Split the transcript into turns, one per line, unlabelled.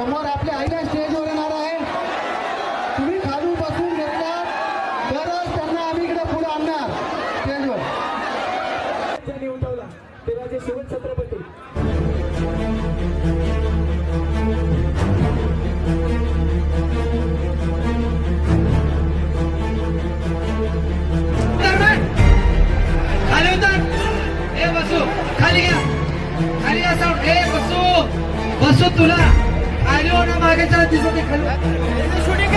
समोर आपल्या आईला स्टेजवर येणार आहे. तुम्ही खाली बसून घेतला. तरच त्यांना आम्ही इकडे पुढे आणणार. स्टेजवर
ज्यांनी उठवला.
खाली खाली असा. बसू बसू तुला. আগে যারা দুজনে খেলো